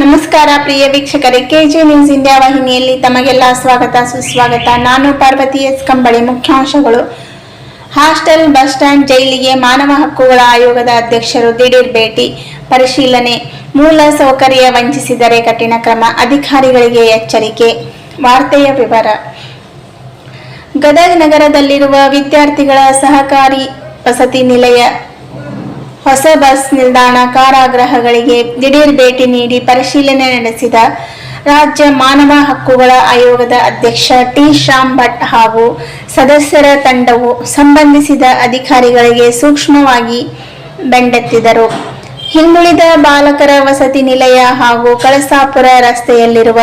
ನಮಸ್ಕಾರ ಪ್ರಿಯ ವೀಕ್ಷಕರೇ, K J news India ವಾಹಿನಿಯಲ್ಲಿ ತಮಗೆಲ್ಲ ಸ್ವಾಗತ, ಸುಸ್ವಾಗತ. ನಾನು ಪಾರ್ವತಿ ಎಸ್ ಕಂಬಳಿ, ಮುಖ್ಯಾಂಶಗಳು. ಹಾಸ್ಟೆಲ್, ಬಸ್ ಸ್ಟ್ಯಾಂಡ್, ಜೈಲಿಗೆ ಮಾನವ ಹಕ್ಕುಗಳ ಆಯೋಗದ ಅಧ್ಯಕ್ಷರು ದಿಢೀರ್ ಭೇಟಿ. ಪರಿಶೀಲನೆ. ಮೂಲ ಸೌಕರ್ಯ ವಂಚಿಸಿದರೆ ಕಠಿಣ ಕ್ರಮ. ಅಧಿಕಾರಿಗಳಿಗೆ ಎಚ್ಚರಿಕೆ. ವಾರ್ತೆಯ ವಿವರ. ಗದಗ ನಗರದಲ್ಲಿರುವ ವಿದ್ಯಾರ್ಥಿಗಳ ಸಹಕಾರಿ ವಸತಿ ನಿಲಯ ಹೊಸ ಬಸ್ ನಿಲ್ದಾಣ ಕಾರಾಗೃಹಗಳಿಗೆ ದಿಢೀರ್ ಭೇಟಿ ನೀಡಿ ಪರಿಶೀಲನೆ ನಡೆಸಿದ ರಾಜ್ಯ ಮಾನವ ಹಕ್ಕುಗಳ ಆಯೋಗದ ಅಧ್ಯಕ್ಷ ಟಿ ಶ್ಯಾಮ್ ಭಟ್ ಹಾಗೂ ಸದಸ್ಯರ ತಂಡವು ಸಂಬಂಧಿಸಿದ ಅಧಿಕಾರಿಗಳಿಗೆ ಸೂಕ್ಷ್ಮವಾಗಿ ಬೆಂಡೆತ್ತಿದರು. ಹಿಂದುಳಿದ ಬಾಲಕರ ವಸತಿ ನಿಲಯ ಹಾಗೂ ಕಳಸಾಪುರ ರಸ್ತೆಯಲ್ಲಿರುವ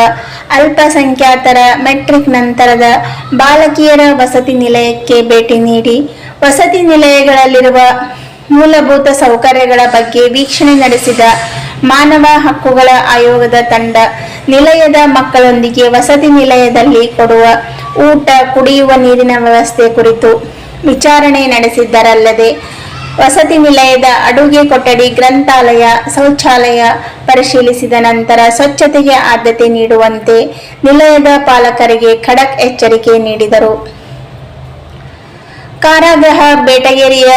ಅಲ್ಪಸಂಖ್ಯಾತರ ಮೆಟ್ರಿಕ್ ನಂತರದ ಬಾಲಕಿಯರ ವಸತಿ ನಿಲಯಕ್ಕೆ ಭೇಟಿ ನೀಡಿ ವಸತಿ ನಿಲಯಗಳಲ್ಲಿರುವ ಮೂಲಭೂತ ಸೌಕರ್ಯಗಳ ಬಗ್ಗೆ ವೀಕ್ಷಣೆ ನಡೆಸಿದ ಮಾನವ ಹಕ್ಕುಗಳ ಆಯೋಗದ ತಂಡ ನಿಲಯದ ಮಕ್ಕಳೊಂದಿಗೆ ವಸತಿ ನಿಲಯದಲ್ಲಿ ಕೊಡುವ ಊಟ, ಕುಡಿಯುವ ನೀರಿನ ವ್ಯವಸ್ಥೆ ಕುರಿತು ವಿಚಾರಣೆ ನಡೆಸಿದ್ದರಲ್ಲದೆ ವಸತಿ ನಿಲಯದ ಅಡುಗೆ ಕೊಠಡಿ, ಗ್ರಂಥಾಲಯ, ಶೌಚಾಲಯ ಪರಿಶೀಲಿಸಿದ ನಂತರ ಸ್ವಚ್ಛತೆಗೆ ಆದ್ಯತೆ ನೀಡುವಂತೆ ನಿಲಯದ ಪಾಲಕರಿಗೆ ಖಡಕ್ ಎಚ್ಚರಿಕೆ ನೀಡಿದರು. ಕಾರಾಗೃಹ, ಬೇಟಗೇರಿಯ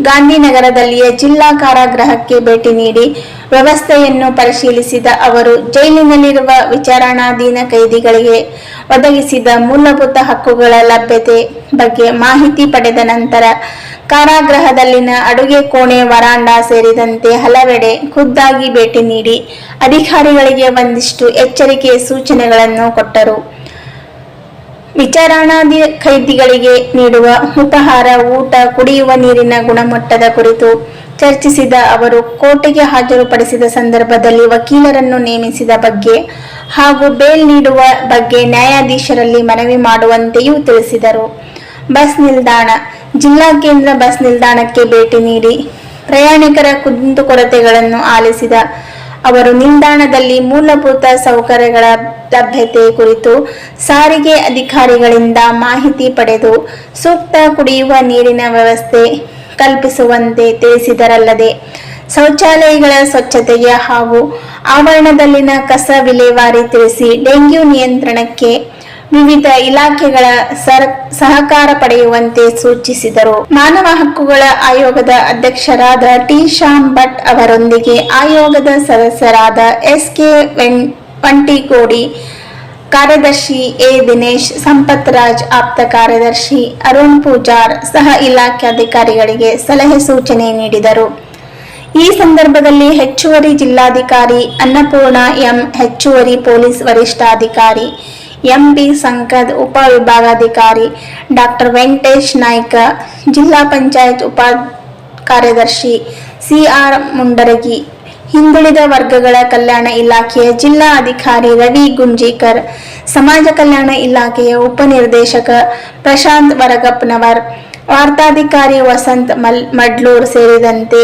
ಗಾಂಧಿನಗರದಲ್ಲಿಯ ಜಿಲ್ಲಾ ಕಾರಾಗೃಹಕ್ಕೆ ಭೇಟಿ ನೀಡಿ ವ್ಯವಸ್ಥೆಯನ್ನು ಪರಿಶೀಲಿಸಿದ ಅವರು, ಜೈಲಿನಲ್ಲಿರುವ ವಿಚಾರಣಾಧೀನ ಕೈದಿಗಳಿಗೆ ಒದಗಿಸಿದ ಮೂಲಭೂತ ಹಕ್ಕುಗಳ ಲಭ್ಯತೆ ಬಗ್ಗೆ ಮಾಹಿತಿ ಪಡೆದ ನಂತರ ಕಾರಾಗೃಹದಲ್ಲಿನ ಅಡುಗೆ ಕೋಣೆ ವರಾಂಡ ಸೇರಿದಂತೆ ಹಲವೆಡೆ ಖುದ್ದಾಗಿ ಭೇಟಿ ನೀಡಿ ಅಧಿಕಾರಿಗಳಿಗೆ ಒಂದಿಷ್ಟು ಎಚ್ಚರಿಕೆ ಸೂಚನೆಗಳನ್ನು ಕೊಟ್ಟರು. ವಿಚಾರಣಾಧಿ ಖೈದಿಗಳಿಗೆ ನೀಡುವ ಉಪಹಾರ ಊಟ, ಕುಡಿಯುವ ನೀರಿನ ಗುಣಮಟ್ಟದ ಕುರಿತು ಚರ್ಚಿಸಿದ ಅವರು, ಕೋರ್ಟಿಗೆ ಹಾಜರುಪಡಿಸಿದ ಸಂದರ್ಭದಲ್ಲಿ ವಕೀಲರನ್ನು ನೇಮಿಸಿದ ಬಗ್ಗೆ ಹಾಗೂ ಬೇಲ್ ನೀಡುವ ಬಗ್ಗೆ ನ್ಯಾಯಾಧೀಶರಲ್ಲಿ ಮನವಿ ಮಾಡುವಂತೆಯೂ ತಿಳಿಸಿದರು. ಬಸ್ ನಿಲ್ದಾಣ, ಜಿಲ್ಲಾ ಕೇಂದ್ರ ಬಸ್ ನಿಲ್ದಾಣಕ್ಕೆ ಭೇಟಿ ನೀಡಿ ಪ್ರಯಾಣಿಕರ ಕುಂದುಕೊರತೆಗಳನ್ನು ಆಲಿಸಿದ ಅವರು ನಿಲ್ದಾಣದಲ್ಲಿ ಮೂಲಭೂತ ಸೌಕರ್ಯಗಳ ಲಭ್ಯತೆ ಕುರಿತು ಸಾರಿಗೆ ಅಧಿಕಾರಿಗಳಿಂದ ಮಾಹಿತಿ ಪಡೆದು ಸೂಕ್ತ ಕುಡಿಯುವ ನೀರಿನ ವ್ಯವಸ್ಥೆ ಕಲ್ಪಿಸುವಂತೆ ತಿಳಿಸಿದರಲ್ಲದೆ, ಶೌಚಾಲಯಗಳ ಸ್ವಚ್ಛತೆಯ ಹಾಗೂ ಆವರಣದಲ್ಲಿನ ಕಸ ವಿಲೇವಾರಿ ತಿಳಿಸಿ ಡೆಂಗ್ಯೂ ನಿಯಂತ್ರಣಕ್ಕೆ ವಿವಿಧ ಇಲಾಖೆಗಳ ಸಹಕಾರ ಪಡೆಯುವಂತೆ ಸೂಚಿಸಿದರು. ಮಾನವ ಹಕ್ಕುಗಳ ಆಯೋಗದ ಅಧ್ಯಕ್ಷರಾದ ಟಿ. ಶ್ಯಾಮ್ ಭಟ್ ಅವರೊಂದಿಗೆ ಆಯೋಗದ ಸದಸ್ಯರಾದ ಎಸ್. ಕೆ. ವಂಟಿಗೋಡಿ ಕಾರ್ಯದರ್ಶಿ ಎ. ದಿನೇಶ್ ಸಂಪತ್ ರಾಜ್ ಆಪ್ತ ಕಾರ್ಯದರ್ಶಿ ಅರುಣ್ ಪೂಜಾರ್ ಸಹ ಇಲಾಖೆ ಅಧಿಕಾರಿಗಳಿಗೆ ಸಲಹೆ ಸೂಚನೆ ನೀಡಿದರು. ಈ ಸಂದರ್ಭದಲ್ಲಿ ಹೆಚ್ಚುವರಿ ಜಿಲ್ಲಾಧಿಕಾರಿ ಅನ್ನಪೂರ್ಣ ಎಂ. ಹೆಚ್ಚುವರಿ ಪೊಲೀಸ್ ವರಿಷ್ಠಾಧಿಕಾರಿ ಎಂಬಿ ಸಂಕದ್ ಉಪ ವಿಭಾಗಾಧಿಕಾರಿ ಡಾಕ್ಟರ್ ವೆಂಕಟೇಶ್ ನಾಯ್ಕ ಜಿಲ್ಲಾ ಪಂಚಾಯತ್ ಉಪ ಕಾರ್ಯದರ್ಶಿ ಸಿಆರ್ ಮುಂಡರಗಿ ಹಿಂದುಳಿದ ವರ್ಗಗಳ ಕಲ್ಯಾಣ ಇಲಾಖೆಯ ಜಿಲ್ಲಾ ಅಧಿಕಾರಿ ರವಿ ಗುಂಜೀಕರ್, ಸಮಾಜ ಕಲ್ಯಾಣ ಇಲಾಖೆಯ ಉಪನಿರ್ದೇಶಕ ಪ್ರಶಾಂತ್ ವರಗಪ್ಪನವರ್, ವಾರ್ತಾಧಿಕಾರಿ ವಸಂತ್ ಮಲ್ ಮಡ್ಲೂರ್ ಸೇರಿದಂತೆ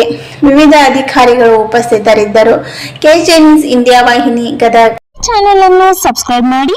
ವಿವಿಧ ಅಧಿಕಾರಿಗಳು ಉಪಸ್ಥಿತರಿದ್ದರು. ಕೆಜೆನ್ಸ್ ಇಂಡಿಯಾ ವಾಹಿನಿ ಗದಗ. ಚಾನೆಲ್ ಅನ್ನು ಸಬ್ಸ್ಕ್ರೈಬ್ ಮಾಡಿ.